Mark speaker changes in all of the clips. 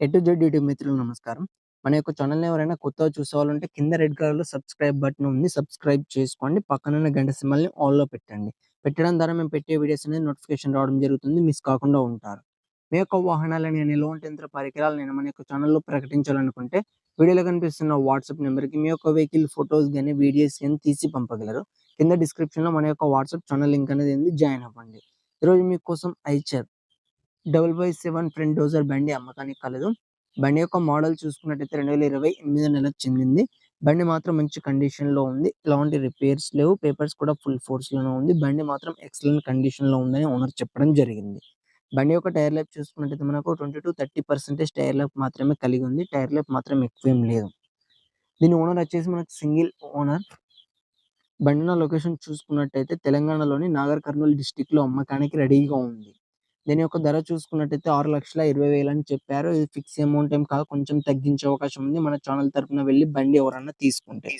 Speaker 1: ఎటు Z YouTube మిత్రులు నమస్కారం. మన యొక్క ఛానల్ని ఎవరైనా కొత్తగా చూసేవాళ్ళుంటే కింద రెడ్ కలర్‌లో సబ్స్క్రైబ్ బటన్ ఉంది. సబ్స్క్రైబ్ చేసుకోండి. పక్కనున్న గంట సింబల్‌ని ఆల్‌లో పెట్టండి. పెట్టడం ద్వారా మేము పెట్టే వీడియోస్ అనేది నోటిఫికేషన్ రావడం జరుగుతుంది. మిస్ కాకుండా ఉంటారు. మీ యొక్క వాహనాలని గాని, లోన్ యంత్ర నేను మన యొక్క ఛానల్లో ప్రకటించాలనుకుంటే వీడియోలో కనిపిస్తున్న వాట్సాప్ నెంబర్కి మీ యొక్క వెహికల్ ఫోటోస్ గాని, వీడియోస్ గాని తీసి పంపగలరు. కింద డిస్క్రిప్షన్‌లో మన యొక్క వాట్సాప్ ఛానల్ లింక్ అనేది జాయిన్ అవ్వండి. ఈరోజు మీకోసం Eicher double by seven front dozer బండి అమ్మకానికి కలదు. బండి యొక్క మోడల్ చూసుకున్నట్టయితే 2028 నెలకు చెందింది. బండి మాత్రం మంచి కండిషన్‌లో ఉంది. ఎలాంటి రిపేర్స్ లేవు. పేపర్స్ కూడా ఫుల్ ఫోర్స్‌లోనే ఉంది. బండి మాత్రం ఎక్సలెంట్ కండిషన్‌లో ఉందని ఓనర్ చెప్పడం జరిగింది. బండి యొక్క టైర్ లైఫ్ చూసుకున్నట్టయితే మనకు 20-30% టైర్ లైఫ్ మాత్రమే కలిగి ఉంది. టైర్ లైఫ్ మాత్రం ఎక్కువేం లేదు. దీని ఓనర్ వచ్చేసి మనకు సింగిల్ ఓనర్. బండి లొకేషన్ చూసుకున్నట్టయితే తెలంగాణలోని నాగర్ కర్నూలు డిస్ట్రిక్ట్‌లో అమ్మకానికి రెడీగా ఉంది. దీని యొక్క ధర చూసుకున్నట్టయితే 6,20,000 అని చెప్పారు. ఇది ఫిక్స్ అమౌంట్ ఏం కాదు. కొంచెం తగ్గించే అవకాశం ఉంది. మన ఛానెల్ తరపున వెళ్ళి బండి ఎవరన్నా తీసుకుంటే.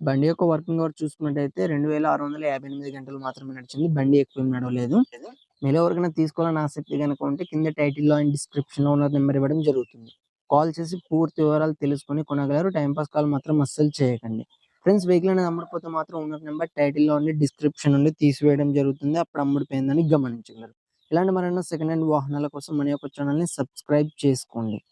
Speaker 1: బండి యొక్క వర్కింగ్ అవర్ చూసుకున్నట్టయితే 2,658 గంటలు మాత్రమే నడిచింది. బండి ఎక్కువేం నడవలేదు. మీలో ఎవరికైనా తీసుకోవాలని ఆసక్తి గనుక ఉంటే కింద టైటిల్‌లో అండ్ డిస్క్రిప్షన్‌లో ఓనర్ నెంబర్ ఇవ్వడం జరుగుతుంది. కాల్ చేసి పూర్తి వివరాలు తెలుసుకొని కొనగలరు. టైమ్ పాస్ కాల్ మాత్రం అస్సలు చేయకండి. ఫ్రెండ్స్ వెహికల్ అనేది అమ్ముడుపోతే మాత్రం ఓనర్ నెంబర్ టైటిల్‌లో ఉండి డిస్క్రిప్షన్ నుండి తీసివేయడం జరుగుతుంది. అప్పుడు అమ్ముడుపోయిందని గమనించగలరు. ఇలాంటి మరెన్నో సెకండ్ హ్యాండ్ వాహనాల కోసం మన యొక్క ఛానల్ని సబ్స్క్రైబ్ చేసుకోండి.